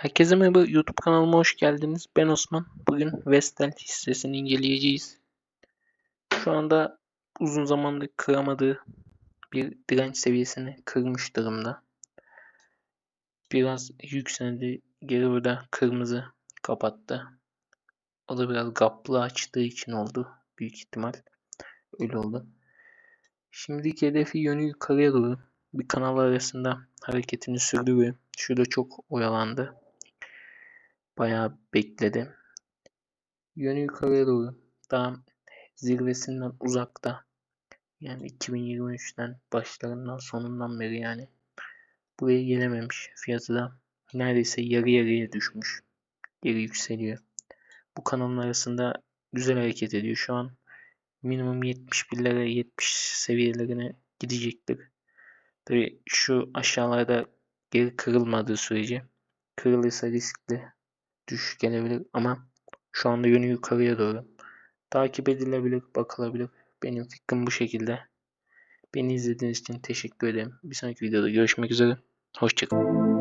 Herkese merhaba YouTube kanalıma hoş geldiniz. Ben Osman. Bugün Vestel hissesini inceleyeceğiz. Şu anda uzun zamandır kıramadığı bir direnç seviyesini kırmış durumda. Biraz yükseldi. Geri burada kırmızı kapattı. O da biraz gaplı açtığı için oldu. Büyük ihtimal öyle oldu. Şimdiki hedefi yönü yukarıya doğru. Bir kanal arasında hareketini sürdürüyor. Şurada çok oyalandı. Bayağı bekledi. Yönü yukarıya doğru. Daha zirvesinden uzakta. Yani 2023'ten başlarından sonundan beri yani. Buraya gelememiş. Fiyatı da neredeyse yarı yarıya düşmüş. Geri yükseliyor. Bu kanalın arasında güzel hareket ediyor. Şu an minimum 71'lere 70 seviyelerine gidecektir. Tabi şu aşağılarda geri kırılmadığı sürece kırılırsa riskli düşüş gelebilir ama şu anda yönü yukarıya doğru. Takip edilebilir, bakılabilir. Benim fikrim bu şekilde. Beni izlediğiniz için teşekkür ederim. Bir sonraki videoda görüşmek üzere. Hoşçakalın.